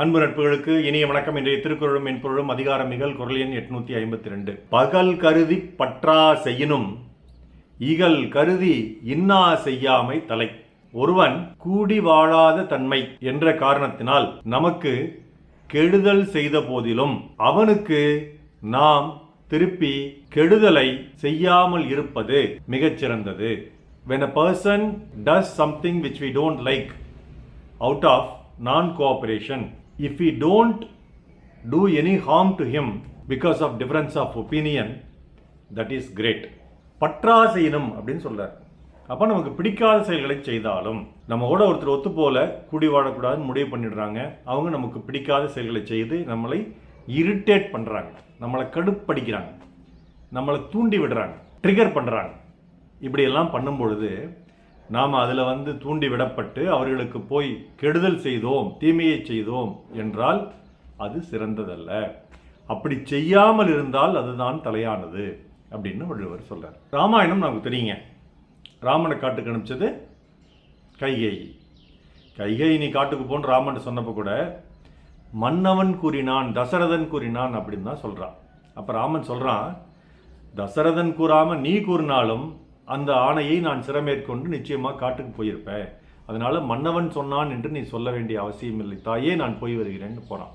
அன்பு நட்புகளுக்கு இனிய வணக்கம். இன்றைய திருக்குறளும் மென்பொருளும் அதிகாரமிகள் குரல் எண் எட்நூத்தி ஐம்பத்தி ரெண்டு பகல் கருதி பற்றா செய்யினும் இகல் கருதி இன்னா செய்யாமை தலை. ஒருவன் கூடி வாழாத தன்மை என்ற காரணத்தினால் நமக்கு கெடுதல் செய்த போதிலும் அவனுக்கு நாம் திருப்பி கெடுதலை செய்யாமல் இருப்பது மிகச்சிறந்தது when a person does something which we don't like out of non cooperation if we don't do any harm to him because of difference of opinion that is great பற்றா செய்யணும் அப்படின்னு சொல்கிறார் அப்போ நமக்கு பிடிக்காத செயல்களை செய்தாலும் நம்ம கூட ஒருத்தர் ஒத்து போல கூடி வாழக்கூடாதுன்னு முடிவு பண்ணிடுறாங்க. அவங்க நமக்கு பிடிக்காத செயல்களை செய்து நம்மளை இரிட்டேட் பண்ணுறாங்க நம்மளை கடுப்படிக்கிறாங்க. நம்மளை தூண்டி விடுறாங்க. ட்ரிகர் பண்ணுறாங்க இப்படியெல்லாம் பண்ணும் பொழுது நாம் அதில் வந்து தூண்டி விடப்பட்டு அவர்களுக்கு போய் கெடுதல் செய்தோம் தீமையை செய்தோம் என்றால் அது சிறந்ததல்ல. அப்படி செய்யாமல் இருந்தால் அதுதான் தலையானது அப்படின்னு வள்ளுவர் சொல்கிறார் ராமாயணம் நமக்கு தெரியுங்க. ராமனை காட்டுக்கு அனுப்பிச்சது கைகேயி கைகேயி நீ காட்டுக்கு போன்னு ராமன் சொன்னப்போ கூட மன்னவன் கூறினான் தசரதன் கூறினான் அப்படின்னு தான் சொல்கிறான் அப்போ ராமன் சொல்கிறான் தசரதன் கூறாமல் நீ கூறினாலும் அந்த ஆணையை நான் சிறமேற்கொண்டு நிச்சயமாக காட்டுக்கு போயிருப்பேன். அதனால் மன்னவன் சொன்னான் என்று நீ சொல்ல வேண்டிய அவசியம் இல்லை. தாயே நான் போய் வருகிறேன்னு போகிறான்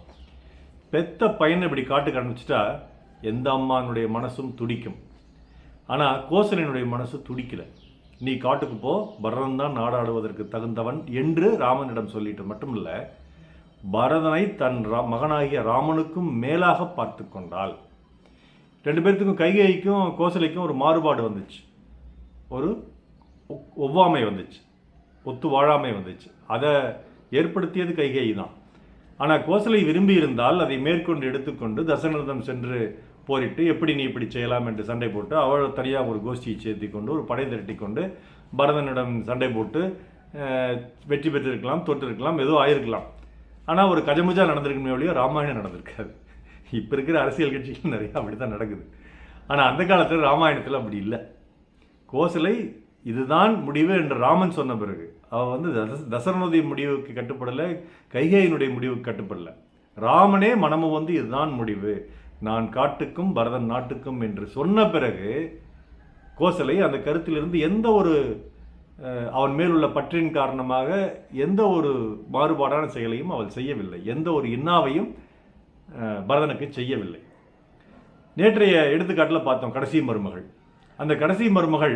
பெத்த பையனை இப்படி காட்டுக்கு அனுப்பிச்சிட்டா எந்த அம்மானுடைய மனசும் துடிக்கும். ஆனால் கோசலனுடைய மனசு துடிக்கல. நீ காட்டுக்கு போ பரதன் தான் நாடாடுவதற்கு தகுந்தவன் என்று ராமனிடம் சொல்லிட்டு மட்டுமில்ல பரதனை தன் ரா- மகனாகிய ராமனுக்கும் மேலாக பார்த்து கொண்டாள். ரெண்டு பேர்த்துக்கும் கைகைக்கும் கோசலைக்கும் ஒரு மாறுபாடு வந்துச்சு. ஒரு ஒ- ஒவ்வாமை வந்துச்சு. ஒத்து வாழாமை வந்துச்சு. அதை ஏற்படுத்தியது கைகை தான். ஆனால் கோசலை விரும்பி இருந்தால் அதை மேற்கொண்டு எடுத்துக்கொண்டு தசரதம் சென்று போரிட்டு எப்படி நீ இப்படி செய்யலாம் என்று சண்டை போட்டு அவள் தனியாக ஒரு கோஷ்டியை சேர்த்தி கொண்டு ஒரு படை திரட்டி கொண்டு பரதனிடம் சண்டை போட்டு வெற்றி பெற்றிருக்கலாம் தோற்றிருக்கலாம் ஏதோ ஆயிருக்கலாம். ஆனால் ஒரு கஜமுஜா நடந்திருக்குமே ஒழிய ராமாயணம் நடந்திருக்காது. இப்போ இருக்கிற அரசியல் கட்சிகள் நிறையா அப்படி தான் நடக்குது. ஆனால் அந்த காலத்தில் ராமாயணத்தில் அப்படி இல்லை. கோசலை இதுதான் முடிவு என்று ராமன் சொன்ன பிறகு அவள் வந்து தசரனுடைய முடிவுக்கு கட்டுப்படலை கைகேயினுடைய முடிவுக்கு கட்டுப்படலை. ராமனே மனமு வந்து இதுதான் முடிவு. நான் காட்டுக்கும் பரதன் நாட்டுக்கும் என்று சொன்ன பிறகு கோசலை அந்த கருத்திலிருந்து எந்த ஒரு அவன் மேலுள்ள பற்றின் காரணமாக எந்த ஒரு மாறுபாடான செயலையும் அவள் செய்யவில்லை. எந்த ஒரு இன்னாவையும் பரதனுக்கு செய்யவில்லை. நேற்றைய எடுத்துக்காட்டில் பார்த்தோம் கடைசி மருமகள். அந்த கடைசி மருமகள்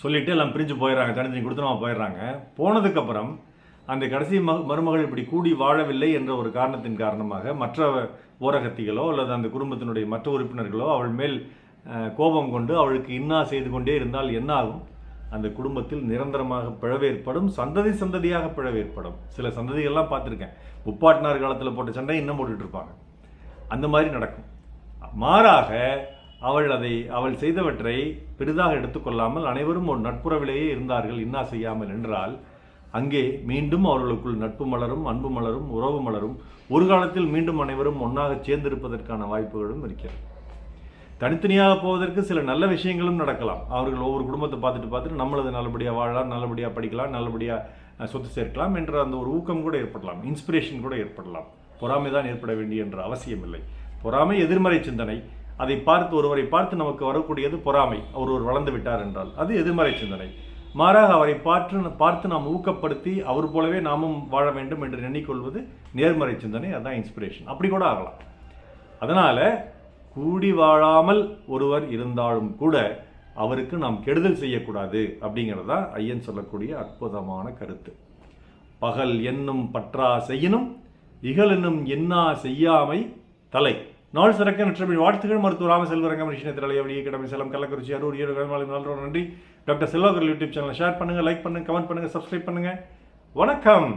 சொல்லிட்டு எல்லாம் பிரிஞ்சு போயிடுறாங்க தனித்தனி கொடுத்தனமாக போயிடுறாங்க. போனதுக்கப்புறம் அந்த கடைசி ம மருமகள் இப்படி கூடி வாழவில்லை என்ற ஒரு காரணத்தின் காரணமாக மற்ற ஓரகத்திகளோ அல்லது அந்த குடும்பத்தினுடைய மற்ற உறுப்பினர்களோ அவள் மேல் கோபம் கொண்டு அவளுக்கு இன்னா செய்து கொண்டே இருந்தால் என்ன ஆகும்? அந்த குடும்பத்தில் நிரந்தரமாக பிழவேற்படும் சந்ததி சந்ததியாக பிழவேற்படும். சில சந்ததிகள்லாம் பார்த்துருக்கேன். முப்பாட்டினார் காலத்தில் போட்ட சண்டை இன்னும் போட்டுட்ருப்பாங்க அந்த மாதிரி நடக்கும். மாறாக அவள் அதை அவள் செய்தவற்றை பெரிதாக எடுத்துக்கொள்ளாமல் அனைவரும் ஒரு நட்புறவிலேயே இருந்தார்கள் இன்னா செய்யாமல் என்றால் அங்கே மீண்டும் அவர்களுக்குள் நட்பு மலரும் அன்பு மலரும் உறவு மலரும். ஒரு காலத்தில் மீண்டும் அனைவரும் ஒன்றாக சேர்ந்திருப்பதற்கான வாய்ப்புகளும் இருக்கிறது. தனித்தனியாக போவதற்கு சில நல்ல விஷயங்களும் நடக்கலாம். அவர்கள் ஒவ்வொரு குடும்பத்தை பார்த்துட்டு பார்த்துட்டு நம்மளது நல்லபடியாக வாழலாம் நல்லபடியாக படிக்கலாம் நல்லபடியாக சொத்து சேர்க்கலாம் என்ற அந்த ஒரு ஊக்கம் கூட ஏற்படலாம். இன்ஸ்பிரேஷன் கூட ஏற்படலாம். பொறாமை தான் ஏற்பட வேண்டிய என்ற அவசியம் இல்லை பொறாமை எதிர்மறை சிந்தனை. அதை பார்த்து ஒருவரை பார்த்து நமக்கு வரக்கூடியது பொறாமை. அவர் ஒரு வளர்ந்து விட்டார் என்றால் அது எதிர்மறை சிந்தனை. மாறாக அவரை பார்த்து பார்த்து நாம் ஊக்கப்படுத்தி அவர் போலவே நாமும் வாழ வேண்டும் என்று எண்ணிக்கொள்வது நேர்மறை சிந்தனை அதுதான் இன்ஸ்பிரேஷன் அப்படி கூட ஆகலாம். அதனால் கூடி வாழாமல் ஒருவர் இருந்தாலும் கூட அவருக்கு நாம் கெடுதல் செய்யக்கூடாது அப்படிங்கிறது தான் ஐயன் சொல்லக்கூடிய அற்புதமான கருத்து. பகல் என்னும் பற்றா செய்யினும் இகல் என்னும் என்னா செய்யாமை தலை. நாள் சிறக்க நற்றமிழ் வாழ்த்துக்கள் மருத்துவ ராம செல்வரங்கம் ரிஷினத்திரலை அவளியை கிடமை செல்லம் கள்ளக்குறிச்சி அரூர் ஈரோடு கருமாலை நல்ல நன்றி. டாக்டர் செல்வாகர் யூடியூப் சேனலை ஷேர் பண்ணுங்கள் லைக் பண்ணுங்கள் கமெண்ட் பண்ணுங்கள் சப்ஸ்கிரைப் பண்ணுங்கள் வணக்கம்.